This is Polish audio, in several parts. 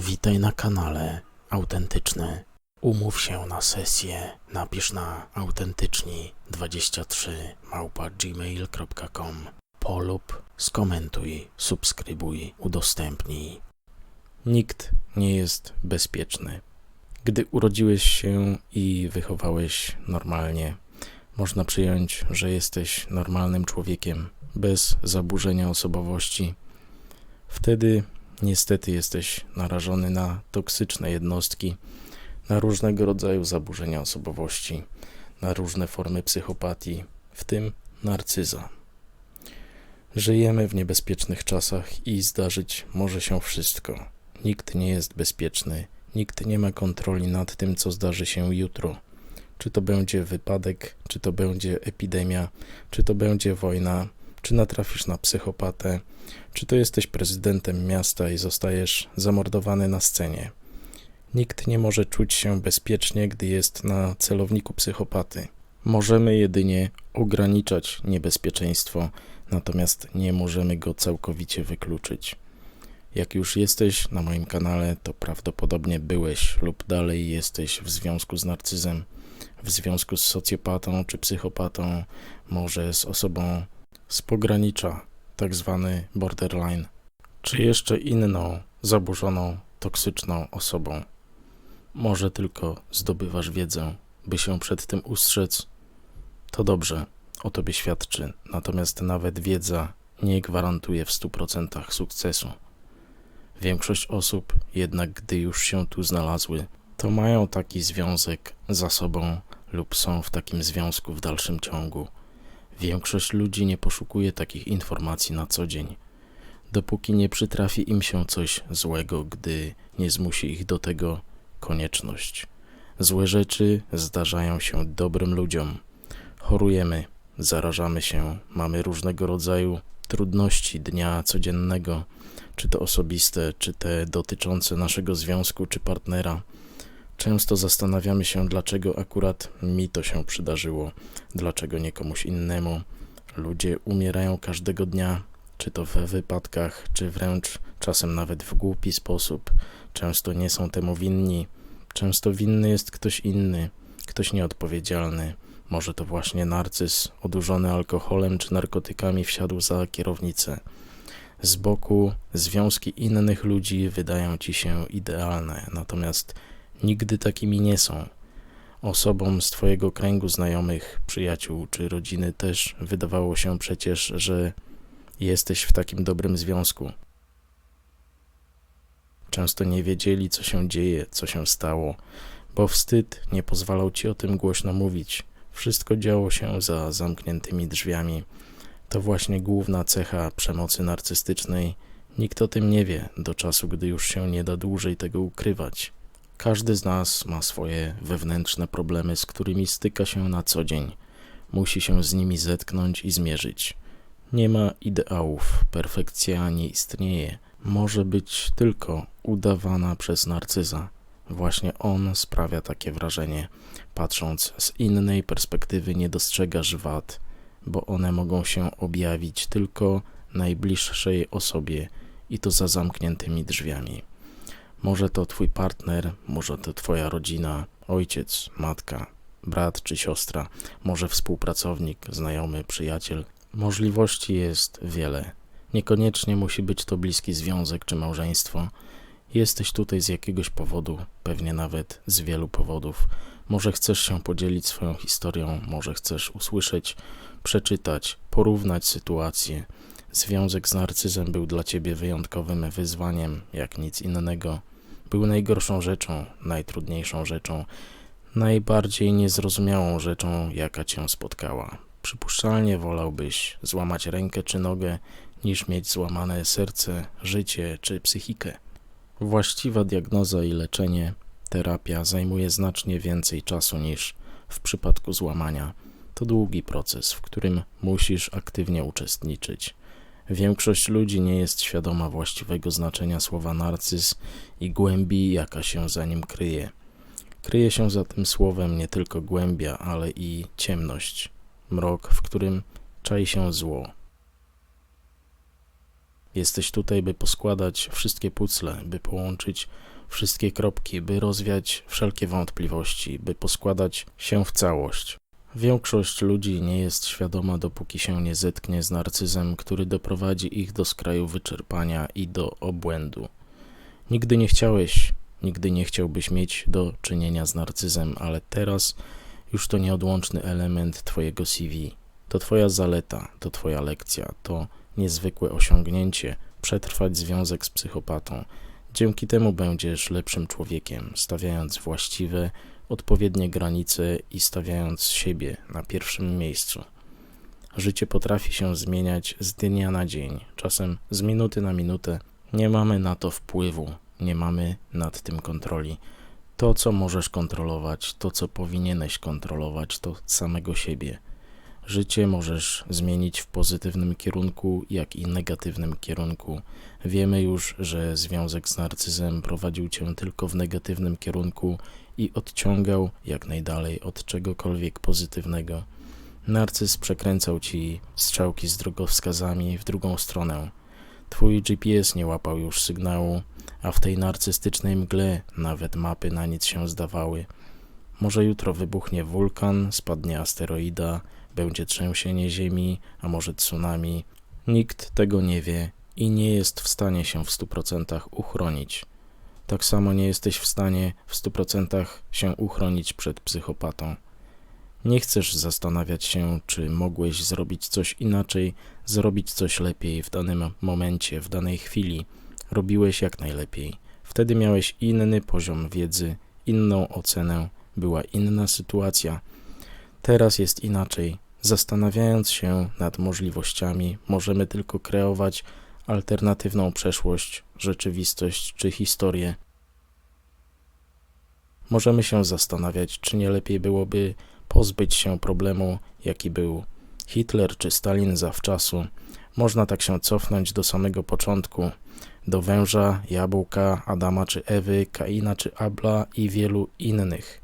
Witaj na kanale Autentyczny. Umów się na sesję. Napisz na autentyczni23 małpa gmail.com. Polub, skomentuj, subskrybuj, udostępnij. Nikt nie jest bezpieczny. Gdy urodziłeś się i wychowałeś normalnie, można przyjąć, że jesteś normalnym człowiekiem, bez zaburzenia osobowości. Wtedy niestety jesteś narażony na toksyczne jednostki, na różnego rodzaju zaburzenia osobowości, na różne formy psychopatii, w tym narcyza. Żyjemy w niebezpiecznych czasach i zdarzyć może się wszystko. Nikt nie jest bezpieczny, nikt nie ma kontroli nad tym, co zdarzy się jutro. Czy to będzie wypadek, czy to będzie epidemia, czy to będzie wojna, czy natrafisz na psychopatę, czy to jesteś prezydentem miasta i zostajesz zamordowany na scenie. Nikt nie może czuć się bezpiecznie, gdy jest na celowniku psychopaty. Możemy jedynie ograniczać niebezpieczeństwo, natomiast nie możemy go całkowicie wykluczyć. Jak już jesteś na moim kanale, to prawdopodobnie byłeś lub dalej jesteś w związku z narcyzem, w związku z socjopatą czy psychopatą, może z osobą z pogranicza, tak zwany borderline, czy jeszcze inną zaburzoną, toksyczną osobą. Może tylko zdobywasz wiedzę, by się przed tym ustrzec. To dobrze, o tobie świadczy, natomiast nawet wiedza nie gwarantuje w 100% sukcesu. Większość osób, jednak gdy już się tu znalazły, to mają taki związek za sobą lub są w takim związku w dalszym ciągu. Większość ludzi nie poszukuje takich informacji na co dzień, dopóki nie przytrafi im się coś złego, gdy nie zmusi ich do tego konieczność. Złe rzeczy zdarzają się dobrym ludziom. Chorujemy, zarażamy się, mamy różnego rodzaju trudności dnia codziennego, czy to osobiste, czy te dotyczące naszego związku czy partnera. Często zastanawiamy się, dlaczego akurat mi to się przydarzyło, dlaczego nie komuś innemu. Ludzie umierają każdego dnia, czy to we wypadkach, czy wręcz czasem nawet w głupi sposób. Często nie są temu winni, często winny jest ktoś inny, ktoś nieodpowiedzialny. Może to właśnie narcyz, odurzony alkoholem czy narkotykami, wsiadł za kierownicę. Z boku związki innych ludzi wydają ci się idealne, natomiast nigdy takimi nie są. Osobom z Twojego kręgu znajomych, przyjaciół czy rodziny też wydawało się przecież, że jesteś w takim dobrym związku. Często nie wiedzieli, co się dzieje, co się stało, bo wstyd nie pozwalał ci o tym głośno mówić. Wszystko działo się za zamkniętymi drzwiami. To właśnie główna cecha przemocy narcystycznej. Nikt o tym nie wie do czasu, gdy już się nie da dłużej tego ukrywać. Każdy z nas ma swoje wewnętrzne problemy, z którymi styka się na co dzień. Musi się z nimi zetknąć i zmierzyć. Nie ma ideałów, perfekcja nie istnieje. Może być tylko udawana przez narcyza. Właśnie on sprawia takie wrażenie. Patrząc z innej perspektywy, nie dostrzegasz wad, bo one mogą się objawić tylko najbliższej osobie i to za zamkniętymi drzwiami. Może to twój partner, może to twoja rodzina, ojciec, matka, brat czy siostra, może współpracownik, znajomy, przyjaciel. Możliwości jest wiele. Niekoniecznie musi być to bliski związek czy małżeństwo. Jesteś tutaj z jakiegoś powodu, pewnie nawet z wielu powodów. Może chcesz się podzielić swoją historią, może chcesz usłyszeć, przeczytać, porównać sytuację. Związek z narcyzem był dla ciebie wyjątkowym wyzwaniem, jak nic innego. Był najgorszą rzeczą, najtrudniejszą rzeczą, najbardziej niezrozumiałą rzeczą, jaka cię spotkała. Przypuszczalnie wolałbyś złamać rękę czy nogę, niż mieć złamane serce, życie czy psychikę. Właściwa diagnoza i leczenie, terapia zajmuje znacznie więcej czasu niż w przypadku złamania. To długi proces, w którym musisz aktywnie uczestniczyć. Większość ludzi nie jest świadoma właściwego znaczenia słowa narcyz i głębi, jaka się za nim kryje. Kryje się za tym słowem nie tylko głębia, ale i ciemność, mrok, w którym czai się zło. Jesteś tutaj, by poskładać wszystkie pucle, by połączyć wszystkie kropki, by rozwiać wszelkie wątpliwości, by poskładać się w całość. Większość ludzi nie jest świadoma, dopóki się nie zetknie z narcyzem, który doprowadzi ich do skraju wyczerpania i do obłędu. Nigdy nie chciałeś, nigdy nie chciałbyś mieć do czynienia z narcyzem, ale teraz już to nieodłączny element Twojego CV. To Twoja zaleta, to Twoja lekcja, to niezwykłe osiągnięcie przetrwać związek z psychopatą. Dzięki temu będziesz lepszym człowiekiem, stawiając właściwe, odpowiednie granice i stawiając siebie na pierwszym miejscu. Życie potrafi się zmieniać z dnia na dzień, czasem z minuty na minutę. Nie mamy na to wpływu, nie mamy nad tym kontroli. To, co możesz kontrolować, to, co powinieneś kontrolować, to samego siebie. Życie możesz zmienić w pozytywnym kierunku, jak i negatywnym kierunku. Wiemy już, że związek z narcyzem prowadził cię tylko w negatywnym kierunku i odciągał jak najdalej od czegokolwiek pozytywnego. Narcyz przekręcał ci strzałki z drogowskazami w drugą stronę. Twój GPS nie łapał już sygnału, a w tej narcystycznej mgle nawet mapy na nic się zdawały. Może jutro wybuchnie wulkan, spadnie asteroida, będzie trzęsienie ziemi, a może tsunami. Nikt tego nie wie i nie jest w stanie się w stu procentach uchronić. Tak samo nie jesteś w stanie w stu procentach się uchronić przed psychopatą. Nie chcesz zastanawiać się, czy mogłeś zrobić coś inaczej, zrobić coś lepiej w danym momencie, w danej chwili. Robiłeś jak najlepiej. Wtedy miałeś inny poziom wiedzy, inną ocenę, była inna sytuacja. Teraz jest inaczej. Zastanawiając się nad możliwościami, możemy tylko kreować alternatywną przeszłość, rzeczywistość czy historię. Możemy się zastanawiać, czy nie lepiej byłoby pozbyć się problemu, jaki był Hitler czy Stalin zawczasu. Można tak się cofnąć do samego początku, do węża, jabłka, Adama czy Ewy, Kaina czy Abla i wielu innych.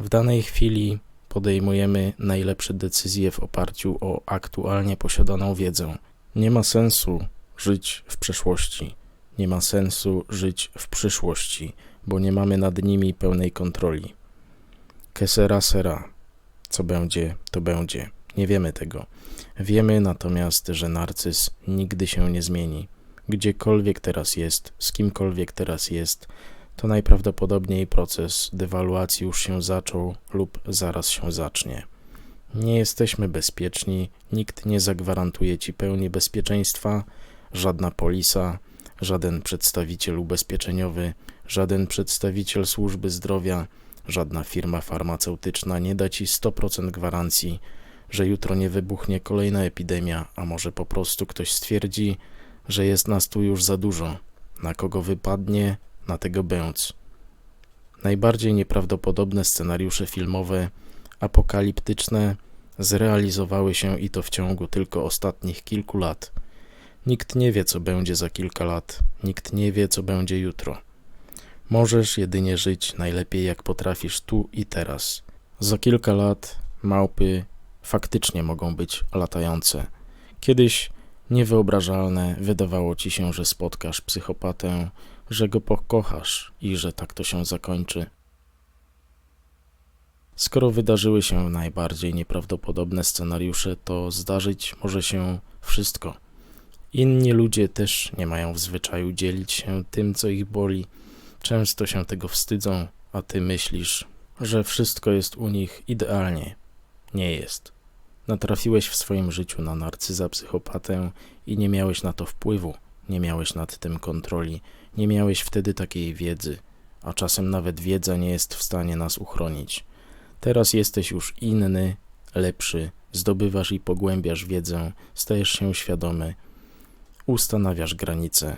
W danej chwili podejmujemy najlepsze decyzje w oparciu o aktualnie posiadaną wiedzę. Nie ma sensu żyć w przeszłości, nie ma sensu żyć w przyszłości, bo nie mamy nad nimi pełnej kontroli. Kesera sera. Co będzie, to będzie. Nie wiemy tego. Wiemy natomiast, że narcyz nigdy się nie zmieni. Gdziekolwiek teraz jest, z kimkolwiek teraz jest, to najprawdopodobniej proces dewaluacji już się zaczął lub zaraz się zacznie. Nie jesteśmy bezpieczni, nikt nie zagwarantuje ci pełni bezpieczeństwa, żadna polisa, żaden przedstawiciel ubezpieczeniowy, żaden przedstawiciel służby zdrowia, żadna firma farmaceutyczna nie da ci 100% gwarancji, że jutro nie wybuchnie kolejna epidemia, a może po prostu ktoś stwierdzi, że jest nas tu już za dużo. Na kogo wypadnie, na tego bęc. Najbardziej nieprawdopodobne scenariusze filmowe, apokaliptyczne, zrealizowały się i to w ciągu tylko ostatnich kilku lat. Nikt nie wie, co będzie za kilka lat, nikt nie wie, co będzie jutro. Możesz jedynie żyć najlepiej, jak potrafisz tu i teraz. Za kilka lat małpy faktycznie mogą być latające. Kiedyś niewyobrażalne wydawało ci się, że spotkasz psychopatę, że go pokochasz i że tak to się zakończy. Skoro wydarzyły się najbardziej nieprawdopodobne scenariusze, to zdarzyć może się wszystko. Inni ludzie też nie mają w zwyczaju dzielić się tym, co ich boli. Często się tego wstydzą, a ty myślisz, że wszystko jest u nich idealnie. Nie jest. Natrafiłeś w swoim życiu na narcyza psychopatę i nie miałeś na to wpływu, nie miałeś nad tym kontroli, nie miałeś wtedy takiej wiedzy, a czasem nawet wiedza nie jest w stanie nas uchronić. Teraz jesteś już inny, lepszy, zdobywasz i pogłębiasz wiedzę, stajesz się świadomy, ustanawiasz granice,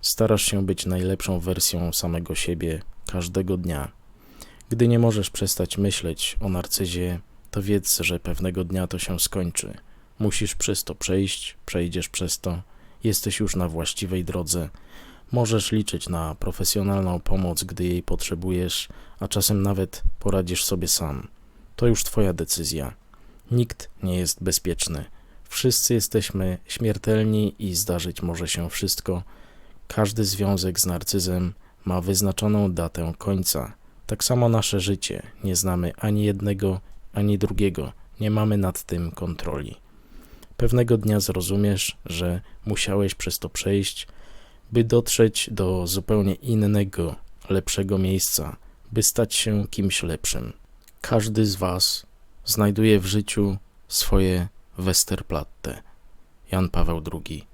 starasz się być najlepszą wersją samego siebie każdego dnia. Gdy nie możesz przestać myśleć o narcyzie, to wiedz, że pewnego dnia to się skończy. Musisz przez to przejść, przejdziesz przez to, jesteś już na właściwej drodze. Możesz liczyć na profesjonalną pomoc, gdy jej potrzebujesz, a czasem nawet poradzisz sobie sam. To już Twoja decyzja. Nikt nie jest bezpieczny. Wszyscy jesteśmy śmiertelni i zdarzyć może się wszystko. Każdy związek z narcyzem ma wyznaczoną datę końca. Tak samo nasze życie. Nie znamy ani jednego, ani drugiego. Nie mamy nad tym kontroli. Pewnego dnia zrozumiesz, że musiałeś przez to przejść, by dotrzeć do zupełnie innego, lepszego miejsca, by stać się kimś lepszym. Każdy z Was znajduje w życiu swoje Westerplatte. Jan Paweł II.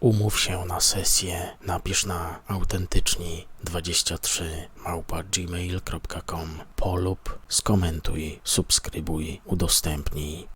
Umów się na sesję, napisz na autentyczni23 małpa gmail.com polub, skomentuj, subskrybuj, udostępnij.